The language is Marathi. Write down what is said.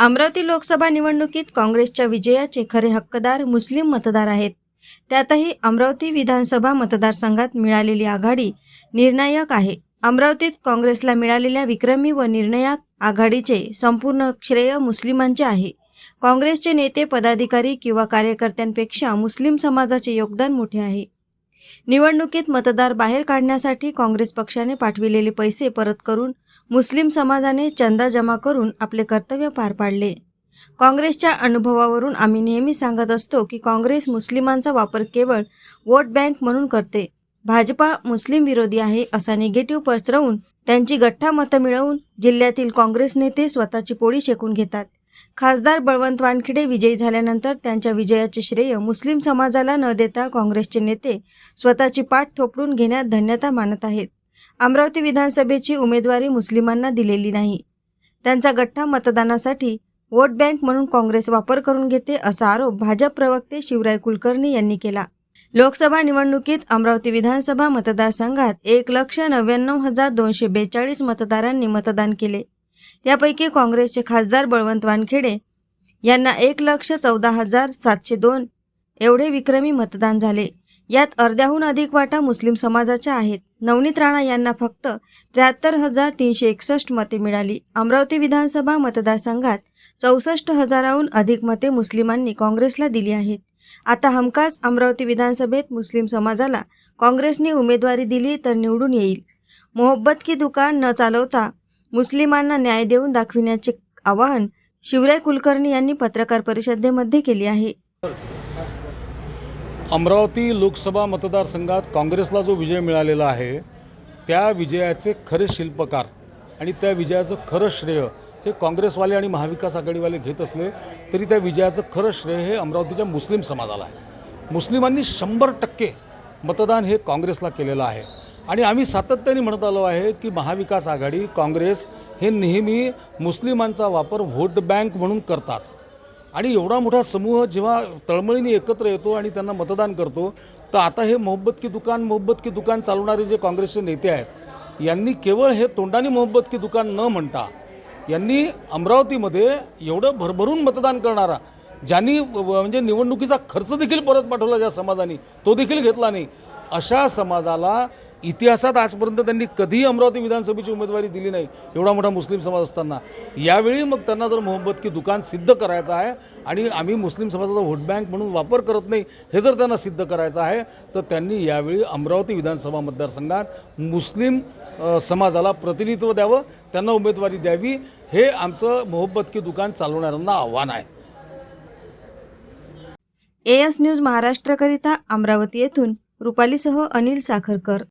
अमरावती लोकसभा निवडणुकीत काँग्रेसच्या विजयाचे खरे हक्कदार मुस्लिम मतदार आहेत. त्यातही अमरावती विधानसभा मतदारसंघात मिळालेली आघाडी निर्णायक आहे. अमरावतीत काँग्रेसला मिळालेल्या विक्रमी व निर्णायक आघाडीचे संपूर्ण श्रेय मुस्लिमांचे आहे. काँग्रेसचे नेते पदाधिकारी किंवा कार्यकर्त्यांपेक्षा मुस्लिम समाजाचे योगदान मोठे आहे. निवडणुकीत मतदार बाहेर काढण्यासाठी काँग्रेस पक्षाने पाठविलेले पैसे परत करून मुस्लिम समाजाने चंदा जमा करून आपले कर्तव्य पार पाडले. काँग्रेसच्या अनुभवावरून आम्ही नेहमी सांगत असतो की काँग्रेस मुस्लिमांचा वापर केवळ वोट बँक म्हणून करते. भाजपा मुस्लिम विरोधी आहे असा निगेटिव्ह पसरवून त्यांची गठ्ठा मतं मिळवून जिल्ह्यातील काँग्रेस नेते स्वतःची पोळी शेकून घेतात. खासदार बळवंत वानखेडे विजयी झाल्यानंतर त्यांच्या विजयाचे श्रेय मुस्लिम समाजाला न देता काँग्रेसचे नेते स्वतःची पाठ थोपडून घेण्यात धन्यता मानत आहेत. अमरावती विधानसभेची उमेदवारी मुस्लिमांना दिलेली नाही. त्यांचा गठ्ठा मतदानासाठी वोट बँक म्हणून काँग्रेस वापर करून घेते असा आरोप भाजप प्रवक्ते शिवराय कुलकर्णी यांनी केला. लोकसभा निवडणुकीत अमरावती विधानसभा मतदारसंघात एक लक्ष नव्याण्णव हजार दोनशे बेचाळीस मतदारांनी मतदान केले. यापैकी काँग्रेसचे खासदार बळवंत वानखेडे यांना एक लक्ष चौदा हजार सातशे दोन एवढे विक्रमी मतदान झाले. यात अर्ध्याहून अधिक वाटा मुस्लिम समाजाच्या आहेत. नवनीत राणा यांना फक्त त्र्याहत्तर हजार तीनशे एकसष्ट मते मिळाली. अमरावती विधानसभा मतदारसंघात चौसष्ट हजाराहून अधिक मते मुस्लिमांनी काँग्रेसला दिली आहेत. आता हमखास अमरावती विधानसभेत मुस्लिम समाजाला काँग्रेसने उमेदवारी दिली तर निवडून येईल. मोहब्बत की दुकान न चालवता मुस्लिमांना न्याय देऊन दाखविण्याचे आवाहन शिवराय कुलकर्णी यांनी पत्रकार परिषदेमध्ये केले आहे. अमरावती लोकसभा मतदारसंघात काँग्रेसला जो विजय मिळालेला आहे त्या विजयाचे खरे शिल्पकार आणि त्या विजयाचं खरं श्रेय हे काँग्रेसवाले आणि महाविकास आघाडीवाले घेत असले तरी त्या विजयाचं खरं श्रेय हे अमरावतीच्या मुस्लिम समाजाला आहे. मुस्लिमांनी शंभर टक्के मतदान हे काँग्रेसला केलेलं आहे. आणि आम्ही सातत्याने म्हणत आलो आहे की महाविकास आघाडी काँग्रेस हे नेहमी मुस्लिमांचा वापर व्होट बँक म्हणून करतात. आणि एवढा मोठा समूह जेव्हा तळमळीने एकत्र येतो आणि त्यांना मतदान करतो तर आता हे मोहब्बत की दुकान मोहब्बत की दुकान चालवणारे जे काँग्रेसचे नेते आहेत यांनी केवळ हे तोंडाने मोहब्बत की दुकान न म्हणता यांनी अमरावतीमध्ये एवढं भरभरून मतदान करणारा ज्यांनी म्हणजे निवडणुकीचा खर्च देखील परत पाठवला ज्या समाजाने तो देखील घेतला नाही अशा समाजाला इतिहासात आजपर्यंत त्यांनी कधीही अमरावती विधानसभेची उमेदवारी दिली नाही एवढा मोठा मुस्लिम समाज असताना. यावेळी मग त्यांना जर मोहब्बत की दुकान सिद्ध करायचं आहे आणि आम्ही मुस्लिम समाजाचा व्होट बँक म्हणून वापर करत नाही हे जर त्यांना सिद्ध करायचं आहे तर त्यांनी यावेळी अमरावती विधानसभा मतदारसंघात मुस्लिम समाजाला प्रतिनिधित्व द्यावं त्यांना उमेदवारी द्यावी हे आमचं मोहब्बत की दुकान चालवणाऱ्यांना आव्हान आहे. एएस न्यूज महाराष्ट्रकरिता अमरावती येथून रुपालीसह अनिल साखरकर.